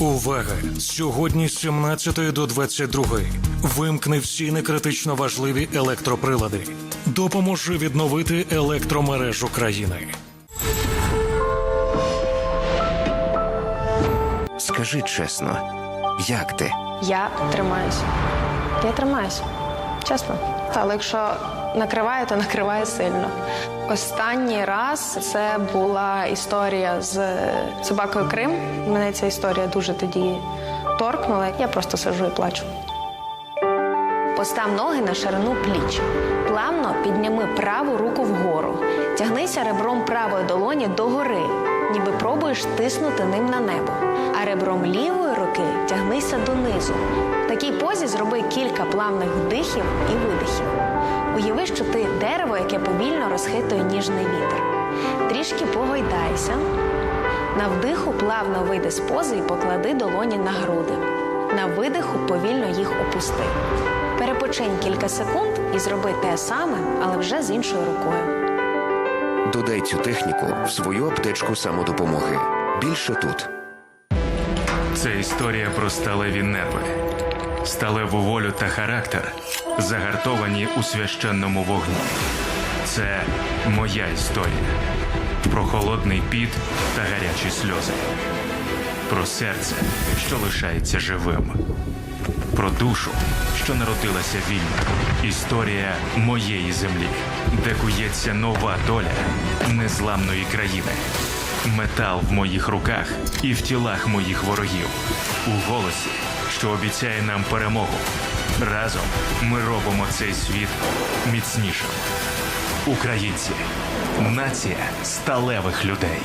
Увага! Сьогодні з 17 до 22 вимкни всі некритично важливі електроприлади. Допоможи відновити електромережу країни. Скажи чесно, як ти? Я тримаюся. Я тримаюся. Чесно. Але якщо накриває, то накриває сильно. Останній раз це була історія з собакою Крим. Мене ця історія дуже тоді торкнула. Я просто сиджу і плачу. Постав ноги на ширину пліч. Плавно підніми праву руку вгору. Тягнися ребром правої долоні догори, ніби пробуєш тиснути ним на небо. А ребром лівої руки тягнися донизу. В такій позі зроби кілька плавних вдихів і видихів. Уяви, що ти дерево, яке повільно розхитує ніжний вітер. Трішки погойдайся. На вдиху плавно вийди з пози і поклади долоні на груди. На видиху повільно їх опусти. Перепочинь кілька секунд і зроби те саме, але вже з іншою рукою. Додай цю техніку в свою аптечку самодопомоги. Більше тут. Це історія про сталеві нерви, сталеву волю та характер, загартовані у священному вогні. Це моя історія про холодний піт та гарячі сльози, про серце, що лишається живим, про душу, що народилася вільно. Історія моєї землі, де кується нова доля незламної країни. Метал в моїх руках і в тілах моїх ворогів. У голосі, що обіцяє нам перемогу. Разом ми робимо цей світ міцнішим. Українці нація сталевих людей.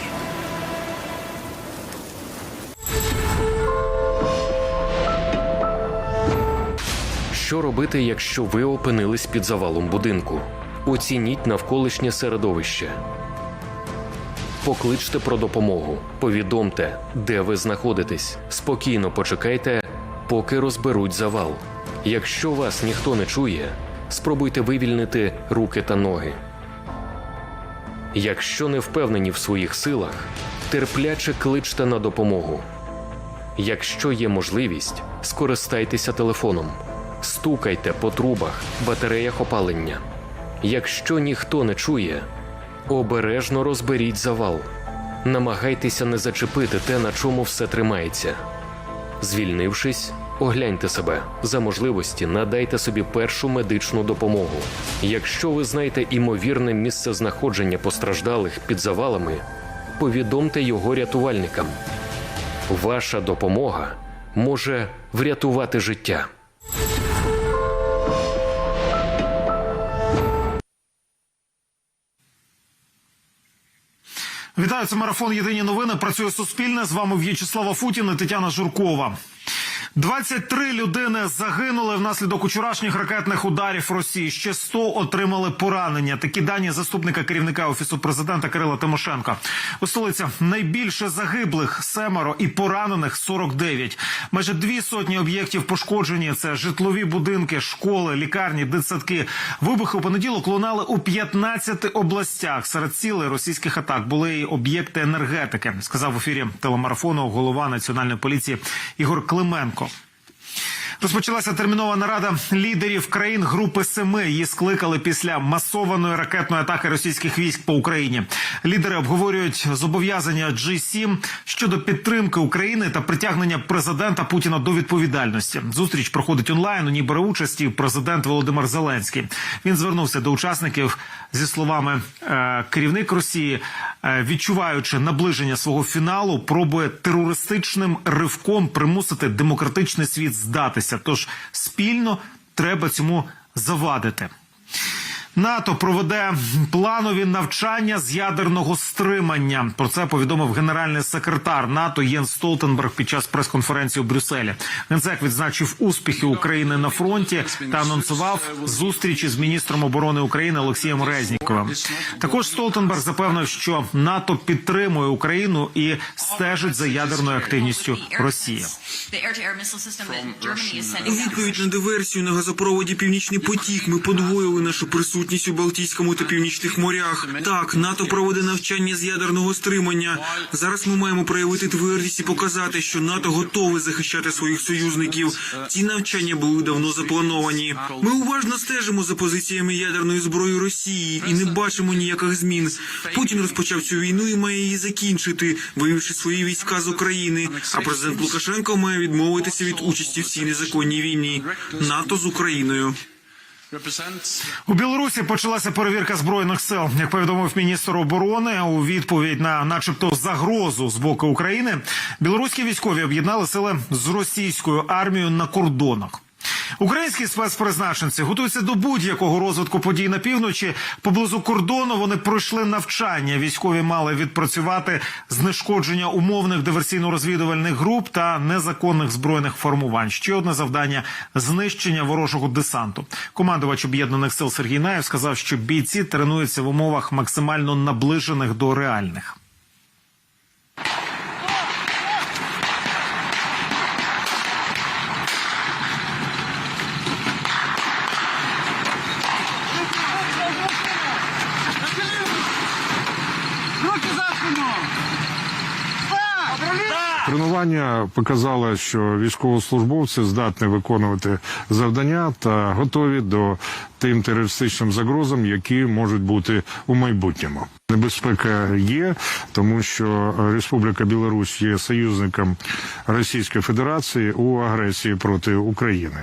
Що робити, якщо ви опинились під завалом будинку? Оцініть навколишнє середовище. Покличте про допомогу. Повідомте, де ви знаходитесь. Спокійно почекайте, поки розберуть завал. Якщо вас ніхто не чує, спробуйте вивільнити руки та ноги. Якщо не впевнені в своїх силах, терпляче кличте на допомогу. Якщо є можливість, скористайтеся телефоном, стукайте по трубах, батареях опалення. Якщо ніхто не чує, обережно розберіть завал. Намагайтеся не зачепити те, на чому все тримається. Звільнившись, огляньте себе за можливості, надайте собі першу медичну допомогу. Якщо ви знаєте імовірне місце знаходження постраждалих під завалами, повідомте його рятувальникам. Ваша допомога може врятувати життя. Вітаю, це марафон Єдині новини. Працює Суспільне. З вами В'ячеслава Футін і Тетяна Журкова. 23 людини загинули внаслідок вчорашніх ракетних ударів Росії. Ще 100 отримали поранення. Такі дані заступника керівника офісу президента Кирила Тимошенка. У столиці найбільше загиблих семеро і поранених 49. Майже дві сотні об'єктів пошкоджені. Це житлові будинки, школи, лікарні, дитсадки. Вибухи у понеділок лунали у 15 областях. Серед цілей російських атак були й об'єкти енергетики. Сказав в ефірі телемарафону голова національної поліції Ігор Клименко. Розпочалася термінова нарада лідерів країн Групи Семи. Її скликали після масованої ракетної атаки російських військ по Україні. Лідери обговорюють зобов'язання G7 щодо підтримки України та притягнення президента Путіна до відповідальності. Зустріч проходить онлайн. У ній бере участь і президент Володимир Зеленський. Він звернувся до учасників зі словами е, керівник Росії, е, відчуваючи наближення свого фіналу, пробує терористичним ривком примусити демократичний світ здатися. Тож спільно треба цьому завадити. НАТО проведе планові навчання з ядерного стримання. Про це повідомив генеральний секретар НАТО Єн Столтенберг під час прес-конференції у Брюсселі. Генсек відзначив успіхи України на фронті та анонсував зустрічі з міністром оборони України Олексієм Резніковим. Також Столтенберг запевнив, що НАТО підтримує Україну і стежить за ядерною активністю Росії. Відповідь на диверсію на газопроводі Північний потік ми подвоїли нашу присутність присутність у Балтійському та Північних морях. Так, НАТО проводить навчання з ядерного стримання. Зараз ми маємо проявити твердість і показати, що НАТО готове захищати своїх союзників. Ці навчання були давно заплановані. Ми уважно стежимо за позиціями ядерної зброї Росії і не бачимо ніяких змін. Путін розпочав цю війну і має її закінчити, вивівши свої війська з України. А президент Лукашенко має відмовитися від участі в цій незаконній війні. НАТО з Україною. У Білорусі почалася перевірка збройних сил. Як повідомив міністр оборони у відповідь на, начебто, загрозу з боку України, білоруські військові об'єднали сили з російською армією на кордонах. Українські спецпризначенці готуються до будь-якого розвитку подій на півночі. Поблизу кордону вони пройшли навчання. Військові мали відпрацювати знешкодження умовних диверсійно-розвідувальних груп та незаконних збройних формувань. Ще одне завдання знищення ворожого десанту. Командувач об'єднаних сил Сергій Наєв сказав, що бійці тренуються в умовах максимально наближених до реальних. Тренування показало, що військовослужбовці здатні виконувати завдання та готові до тим терористичним загрозам, які можуть бути у майбутньому. Небезпека є, тому що Республіка Білорусь є союзником Російської Федерації у агресії проти України.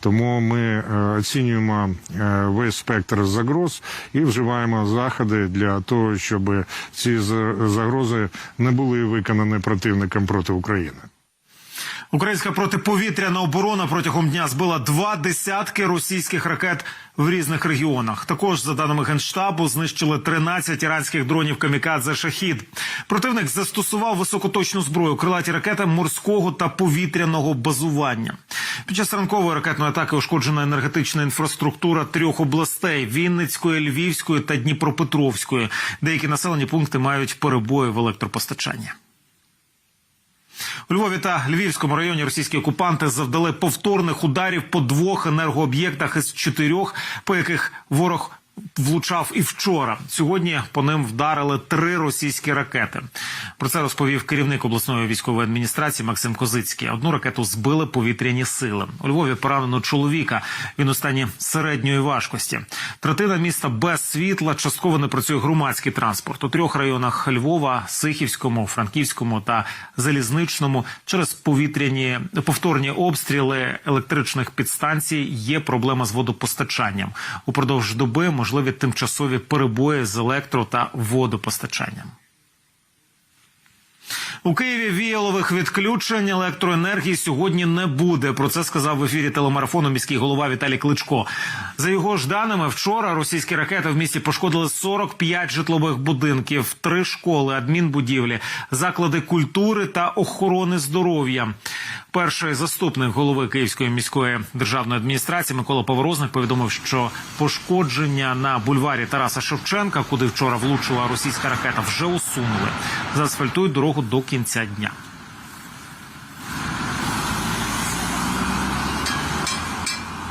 Тому ми е, оцінюємо е, весь спектр загроз і вживаємо заходи для того, щоб ці за- загрози не були виконані противником проти України. Українська протиповітряна оборона протягом дня збила два десятки російських ракет в різних регіонах. Також, за даними генштабу, знищили 13 іранських дронів камікадзе шахід. Противник застосував високоточну зброю, крилаті ракети морського та повітряного базування. Під час ранкової ракетної атаки ушкоджена енергетична інфраструктура трьох областей: Вінницької, Львівської та Дніпропетровської. Деякі населені пункти мають перебої в електропостачанні. Львові та Львівському районі російські окупанти завдали повторних ударів по двох енергооб'єктах із чотирьох, по яких ворог влучав і вчора. Сьогодні по ним вдарили три російські ракети. Про це розповів керівник обласної військової адміністрації Максим Козицький. Одну ракету збили повітряні сили. У Львові поранено чоловіка. Він у стані середньої важкості. Третина міста без світла. Частково не працює громадський транспорт. У трьох районах Львова, Сихівському, Франківському та Залізничному через повітряні повторні обстріли електричних підстанцій є проблема з водопостачанням. Упродовж доби можливі тимчасові перебої з електро та водопостачанням. У Києві віялових відключень електроенергії сьогодні не буде. Про це сказав в ефірі телемарафону міський голова Віталій Кличко. За його ж даними, вчора російські ракети в місті пошкодили 45 житлових будинків, три школи, адмінбудівлі, заклади культури та охорони здоров'я. Перший заступник голови Київської міської державної адміністрації Микола Поворозник повідомив, що пошкодження на бульварі Тараса Шевченка, куди вчора влучила російська ракета, вже усунули. Заасфальтують дорогу до кінця дня.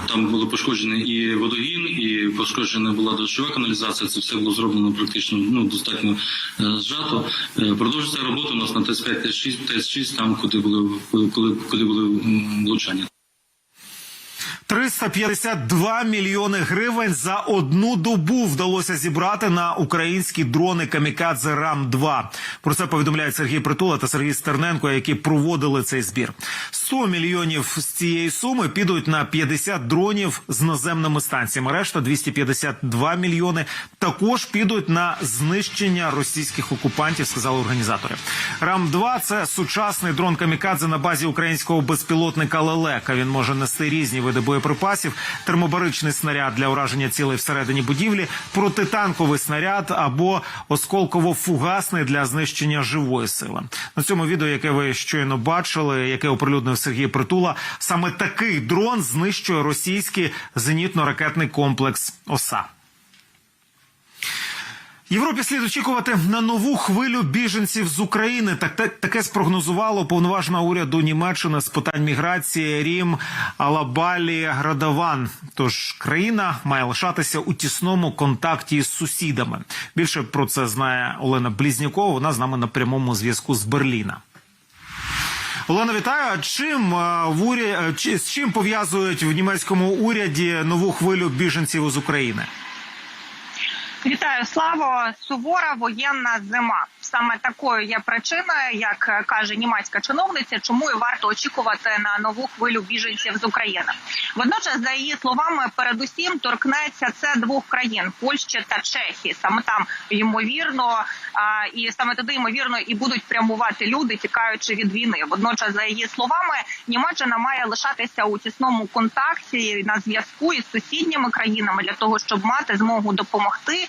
Там було пошкоджено і водогін, і пошкоджена була дощова каналізація. Це все було зроблено практично ну достатньо е, зжато. Е, Продовжується робота у нас на ТС-5, ТС-6, ТС-6, там куди були коли куди були влучання. 352 мільйони гривень за одну добу вдалося зібрати на українські дрони Камікадзе Рам 2 Про це повідомляють Сергій Притула та Сергій Стерненко, які проводили цей збір. 100 мільйонів з цієї суми підуть на 50 дронів з наземними станціями. Решта 252 мільйони також підуть на знищення російських окупантів. Сказали організатори. Рам 2 це сучасний дрон Камікадзе на базі українського безпілотника Лелека. Він може нести різні види боєприпасів, термобаричний снаряд для ураження цілей всередині будівлі, протитанковий снаряд або осколково-фугасний для знищення живої сили. На цьому відео, яке ви щойно бачили, яке оприлюднив Сергій Притула, саме такий дрон знищує російський зенітно-ракетний комплекс ОСА. Європі слід очікувати на нову хвилю біженців з України. Так те- таке спрогнозувало повноважна уряду Німеччини з питань міграції Рім Алабалі Градаван. Тож країна має лишатися у тісному контакті з сусідами. Більше про це знає Олена Блізнюкова. Вона з нами на прямому зв'язку з Берліна. Олена, вітаю. Чим в урі... е, з чим пов'язують в німецькому уряді нову хвилю біженців з України? Вітаю, Славо! Сувора воєнна зима. Саме такою є причиною, як е, каже німецька чиновниця, чому і варто очікувати на нову хвилю біженців з України. Водночас, за її словами, передусім торкнеться це двох країн Польщі та Чехії. Саме там ймовірно, і саме туди ймовірно і будуть прямувати люди, тікаючи від війни. Водночас, за її словами, Німеччина має лишатися у тісному контакті на зв'язку із сусідніми країнами для того, щоб мати змогу допомогти,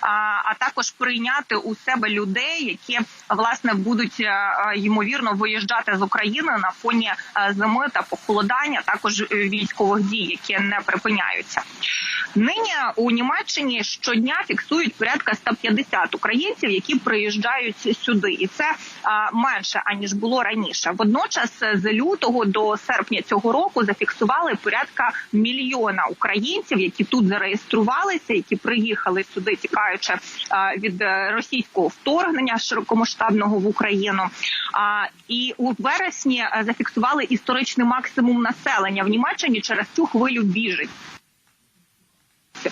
а, також прийняти у себе людей, які власне будуть е, е, ймовірно виїжджати з України на фоні е, зими та похолодання, також військових дій, які не припиняються. Нині у Німеччині щодня фіксують порядка 150 українців, які приїжджають сюди, і це менше аніж було раніше. Водночас з лютого до серпня цього року зафіксували порядка мільйона українців, які тут зареєструвалися, які приїхали сюди, тікаючи а, від е, російського вторгнення широкомасштабного в Україну. І у вересні е, зафіксували історичний максимум населення в Німеччині через цю хвилю біжить.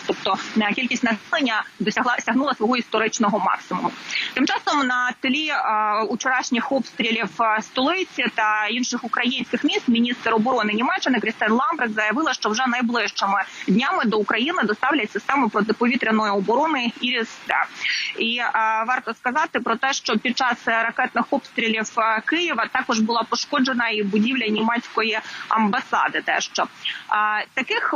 Тобто кількість населення досягла сягнула свого історичного максимуму. Тим часом на тлі е, учорашніх обстрілів е, столиці та інших українських міст міністр оборони Німеччини Крістен Ламбрек заявила, що вже найближчими днями до України доставлять систему протиповітряної оборони ІРІС-Т. І е, варто сказати про те, що під час ракетних обстрілів Києва також була пошкоджена і будівля німецької амбасади. Те, що е, таких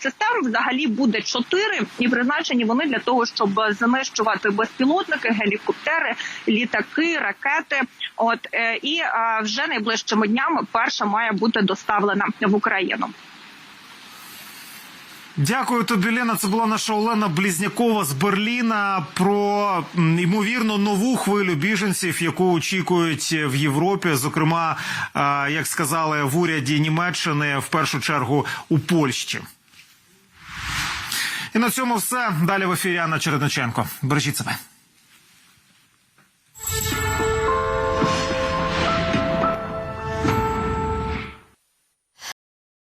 систем взагалі буде чотири, і призначені вони для того, щоб знищувати безпілотники, гелікоптери, літаки, ракети. От е, і е, вже найближчими днями перша має бути доставлена в Україну. Дякую тобі, Лена. Це була наша Олена Близнякова з Берліна про ймовірно нову хвилю біженців, яку очікують в Європі. Зокрема, е, як сказали в уряді Німеччини, в першу чергу у Польщі. І на цьому все далі в ефірі Анна Чередниченко. Бережіть себе.